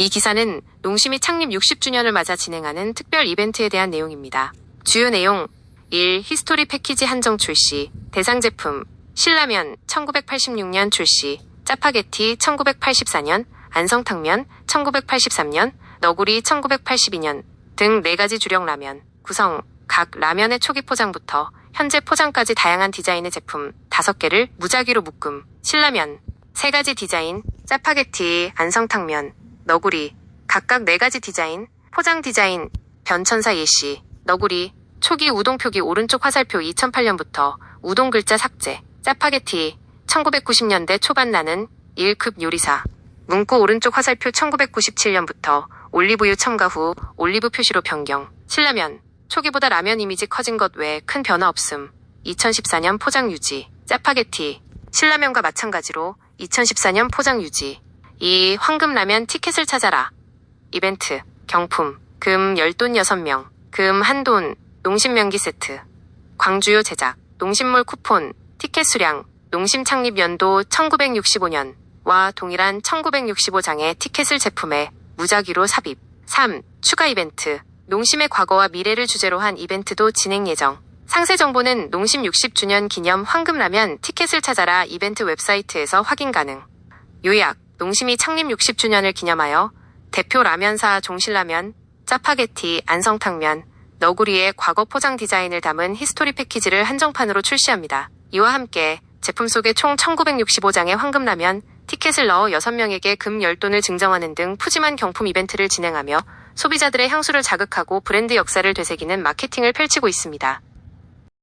이 기사는 농심이 창립 60주년을 맞아 진행하는 특별 이벤트에 대한 내용입니다. 주요 내용 1. 히스토리 패키지 한정 출시 대상 제품 신라면 1986년 출시 짜파게티 1984년 안성탕면 1983년 너구리 1982년 등 4가지 주력 라면 구성 각 라면의 초기 포장부터 현재 포장까지 다양한 디자인의 제품 5개를 무작위로 묶음 신라면 3가지 디자인 짜파게티 안성탕면 너구리 각각 4가지 디자인 포장 디자인 변천사 예시 너구리 초기 우동 표기 오른쪽 화살표 2008년부터 우동 글자 삭제 짜파게티 1990년대 초반 나는 1급 요리사 문구 오른쪽 화살표 1997년부터 올리브유 첨가 후 올리브 표시로 변경. 신라면 초기보다 라면 이미지 커진 것 외에 큰 변화 없음. 2014년 포장 유지 짜파게티. 신라면과 마찬가지로 2014년 포장 유지 이 황금라면 티켓을 찾아라. 이벤트 경품 금 10돈 6명 금 한돈 농심명기 세트. 광주요 제작 농심몰 쿠폰 티켓 수량 농심 창립 연도 1965년 와 동일한 1965장의 티켓을 제품에 무작위로 삽입. 3. 추가 이벤트. 농심의 과거와 미래를 주제로 한 이벤트도 진행 예정. 상세 정보는 농심 60주년 기념 황금라면 티켓을 찾아라 이벤트 웹사이트에서 확인 가능. 요약 농심이 창립 60주년을 기념하여 대표 라면사 종신라면, 짜파게티, 안성탕면, 너구리의 과거 포장 디자인을 담은 히스토리 패키지를 한정판으로 출시합니다. 이와 함께 제품 속에 총 1965장의 황금라면, 티켓을 넣어 6명에게 금 10돈을 증정하는 등 푸짐한 경품 이벤트를 진행하며 소비자들의 향수를 자극하고 브랜드 역사를 되새기는 마케팅을 펼치고 있습니다.